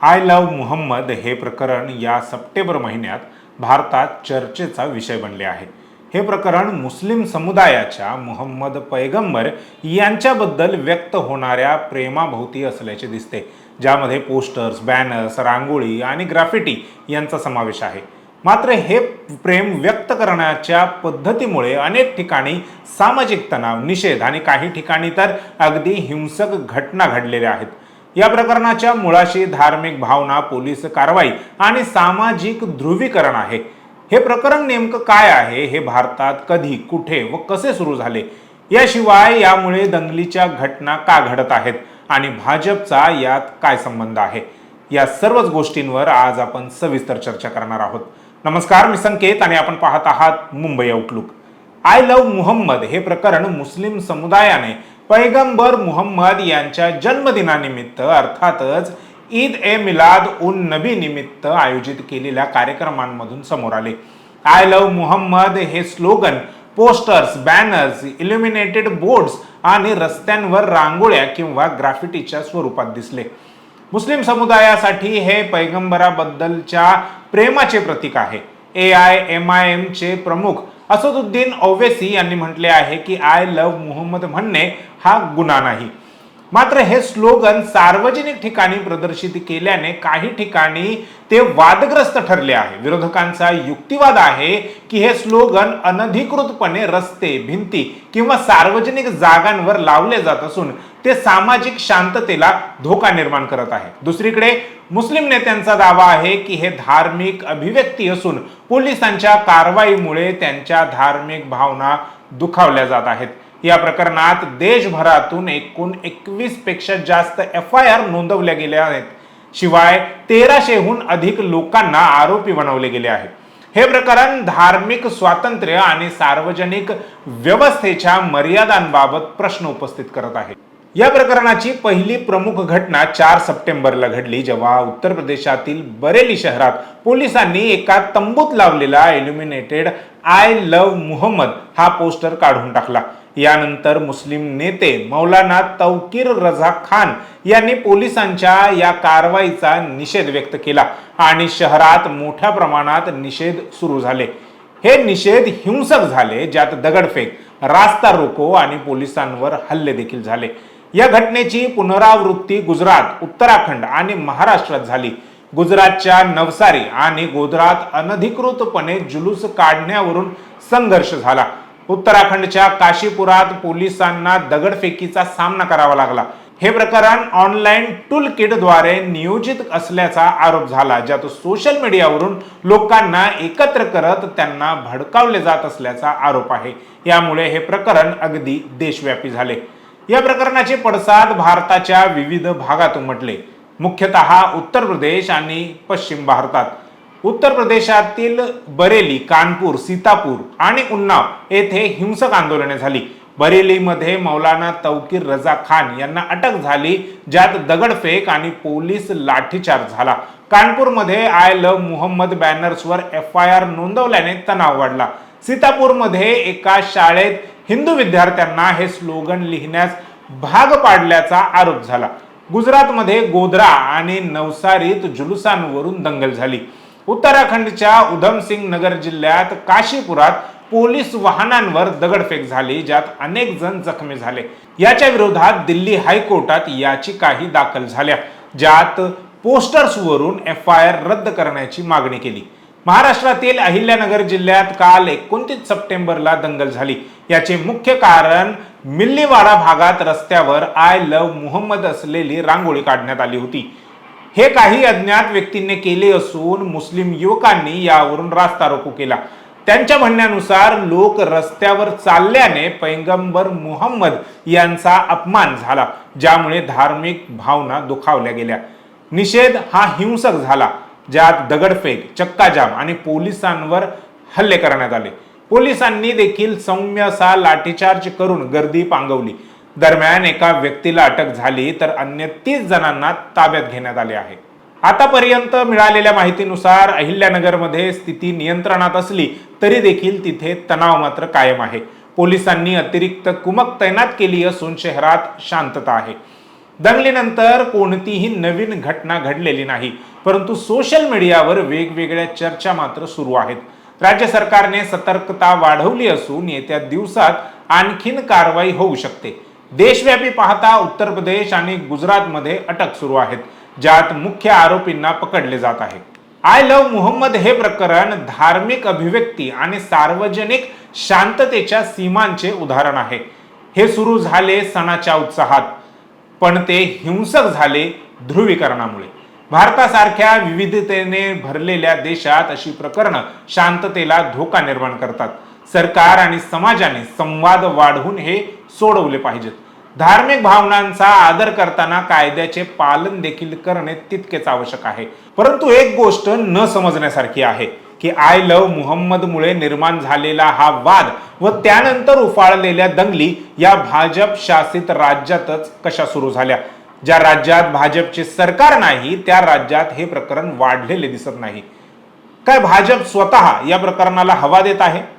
I love Muhammad हे प्रकरण या सप्टेंबर महिन्यात भारतात चर्चेचा विषय बनले आहे. हे प्रकरण मुस्लिम समुदायाच्या मुहम्मद पैगंबर यांच्याबद्दल व्यक्त होणाऱ्या प्रेमाभोवती असल्याचे दिसते. ज्यामध्ये पोस्टर्स बॅनर्स रांगोळी आणि ग्राफिटी यांचा समावेश आहे. मात्र हे प्रेम व्यक्त करण्याच्या पद्धतीमुळे अनेक ठिकाणी सामाजिक तणाव निषेध आणि काही ठिकाणी तर अगदी हिंसक घटना घडलेल्या आहेत. या प्रकरणाच्या मुळाशी धार्मिक भावना पोलीस कारवाई आणि सामाजिक ध्रुवीकरण आहे. हे प्रकरण नेमकं काय आहे? हे भारतात कधी कुठे व कसे सुरू झाले? याशिवाय यामुळे दंगलीच्या घटना का घडत आहेत? आणि भाजपचा यात काय संबंध आहे? या सर्वच गोष्टींवर आज आपण सविस्तर चर्चा करणार आहोत. नमस्कार मी संकेत आणि आपण पाहत आहात Mumbai Outlook I love Muhammad हे प्रकरण मुस्लिम समुदायाने पैगंबर मुहम्मद यांच्या जन्मदिनानिमित्त अर्थातच ईद ए मिलाद उन नबी निमित्त आयोजित केलेल्या कार्यक्रमांमधून समोर आले. आय लव्ह मुहम्मद हे slogan posters banners illuminated boards आणि रस्त्यांवर रांगोळ्या किंवा ग्राफिटीच्या स्वरूपात दिसले. मुस्लिम समुदायासाठी हे पैगंबराबद्दलच्या प्रेमाचे प्रतीक आहे. A I M I M प्रमुख असदुद्दीन ओवेसी यांनी म्हटले आहे की आय लव्ह मोहम्मद म्हणणे हा गुन्हा नाही. मात्र हे स्लोगन सार्वजनिक ठिकाणी प्रदर्शित केल्याने काही ठिकाणी ते वादग्रस्त ठरले आहे. विरोधकांचा युक्तिवाद आहे की हे स्लोगन अनधिकृतपणे रस्ते भिंती किंवा सार्वजनिक जागांवर लावले जात असून ते सामाजिक शांततेला धोका निर्माण करत आहे. दुसरीकडे मुस्लिम नेत्यांचा दावा आहे की हे धार्मिक अभिव्यक्ती असून पोलिसांच्या कारवाईमुळे त्यांच्या धार्मिक भावना दुखावल्या जात आहेत. या प्रकरणात देशभरातून एकूण एकवीसपेक्षा जास्त एफ आय आर नोंदवल्या गेल्या आहेत. शिवाय तेराशेहून अधिक लोकांना आरोपी बनवले गेले आहे हे प्रकरण धार्मिक स्वातंत्र्य आणि सार्वजनिक व्यवस्थेच्या मर्यादांबाबत प्रश्न उपस्थित करत आहे. या प्रकरणाची पहिली प्रमुख घटना चार सप्टेंबरला घडली जेव्हा उत्तर प्रदेशातील बरेली शहरात पोलिसांनी एका तंबूत लावलेला एल्युमिनेटेड आय लव्ह मुहम्मद हा पोस्टर काढून टाकला. यानंतर मुस्लिम नेते मौलाना तौकीर रझा खान यांनी पोलिसांच्या या कारवाईचा निषेध व्यक्त केला आणि शहरात मोठ्या प्रमाणात निषेध सुरू झाले. हे निषेध हिंसक झाले ज्यात दगडफेक रास्ता रोको आणि पोलिसांवर हल्ले देखील झाले. या घटनेची पुनरावृत्ती गुजरात उत्तराखंड आणि महाराष्ट्रात झाली. गुजरातच्या नवसारी आणि गोधरात अनधिकृतपणे जुलूस काढण्यावरून संघर्ष झाला. उत्तराखंडच्या काशीपुरात पोलिसांना दगडफेकीचा सामना करावा लागला. हे प्रकरण ऑनलाईन टूल किटद्वारे नियोजित असल्याचा आरोप झाला ज्यात सोशल मीडियावरून लोकांना एकत्र करत त्यांना भडकावले जात असल्याचा आरोप आहे. यामुळे हे प्रकरण अगदी देशव्यापी झाले. या प्रकरणाचे पडसाद भारताच्या विविध भागात उमटले. मुख्यतः उत्तर प्रदेश आणि पश्चिम भारतात. उत्तर प्रदेशातील बरेली कानपूर सीतापूर आणि उन्नाव येथे हिंसक आंदोलने झाली. बरेलीमध्ये मौलाना तौकीर रजा खान यांना अटक झाली ज्यात दगडफेक आणि पोलीस लाठीचार्ज झाला. कानपूरमध्ये आय लव्ह मुहम्मद बॅनर्सवर एफ आय आर नोंदवल्याने तणाव वाढला. सीतापूरमध्ये एका शाळेत हिंदू विद्यार्थ्यांना हे स्लोगन लिहिण्यास भाग पाडल्याचा आरोप झाला. गुजरातमध्ये गोधरा आणि नवसारीत जुलुसांवरून दंगल झाली. उत्तराखंडच्या उधमसिंग नगर जिल्ह्यात काशीपुरात पोलीस वाहनांवर दगडफेक झाली ज्यात अनेक जण जखमी झाले. याच्या विरोधात दिल्ली हायकोर्टात याचिकाही दाखल झाल्या ज्यात पोस्टर्सवरून एफ आय आर रद्द करण्याची मागणी केली. महाराष्ट्रातील अहिल्यानगर जिल्ह्यात काल एकोणतीस सप्टेंबरला दंगल झाली. याचे मुख्य कारण मिल्लीवाडा भागात रस्त्यावर आय लव्ह मुहम्मद असलेली रांगोळी काढण्यात आली होती. हे काही अज्ञात व्यक्तींनी केले असून मुस्लिम युवकांनी यावरून रास्ता रोको केला. त्यांच्या म्हणण्यानुसार लोक रस्त्यावर चालल्याने पैगंबर मुहम्मद यांचा अपमान झाला ज्यामुळे धार्मिक भावना दुखावल्या गेल्या. निषेध हा हिंसक झाला ज्यात दगडफेक चक्काजाम आणि पोलिसांवर हल्ले करण्यात आले. पोलिसांनी देखील सौम्य असा लाठीचार्ज करून गर्दी पांगवली. दरम्यान एका व्यक्तीला अटक झाली तर अन्य तीस जणांना ताब्यात घेण्यात आले आहे. आतापर्यंत मिळालेल्या माहितीनुसार अहिल्यानगरमध्ये स्थिती नियंत्रणात असली तरी देखील तिथे तणाव मात्र कायम आहे. पोलिसांनी अतिरिक्त कुमक तैनात केली असून शहरात शांतता आहे. दंगलीनंतर कोणतीही नवीन घटना घडलेली नाही परंतु सोशल मीडियावर वेगवेगळ्या चर्चा मात्र सुरू आहेत. राज्य सरकारने सतर्कता वाढवली असून येत्या दिवसात आणखीन कारवाई होऊ शकते. देशव्यापी पाहता उत्तर प्रदेश आणि गुजरातमध्ये अटक सुरू आहेत ज्यात मुख्य आरोपींना पकडले जात आहे. आय लव्ह मुहम्मद हे प्रकरण धार्मिक अभिव्यक्ती आणि सार्वजनिक शांततेच्या सीमांचे उदाहरण आहे. हे सुरू झाले सणाच्या उत्साहात पण ते हिंसक झाले ध्रुवीकरणामुळे. भारतासारख्या विविधतेने भरलेल्या देशात अशी प्रकरणं शांततेला धोका निर्माण करतात. सरकार आणि समाजाने संवाद वाढवून हे सोडवले पाहिजेत. धार्मिक भावनांचा आदर करताना कायद्याचे पालन देखील करणे तितकेच आवश्यक आहे. परंतु एक गोष्ट न समजण्यासारखी आहे की आय लव्ह मुहम्मदमुळे निर्माण झालेला हा वाद व त्यानंतर उफाळलेल्या दंगली या भाजप शासित राज्यातच कशा सुरू झाल्या? ज्या राज्यात भाजपचे सरकार नाही त्या राज्यात हे प्रकरण वाढलेले दिसत नाही. काय भाजप स्वतः या प्रकरणाला हवा देत आहे?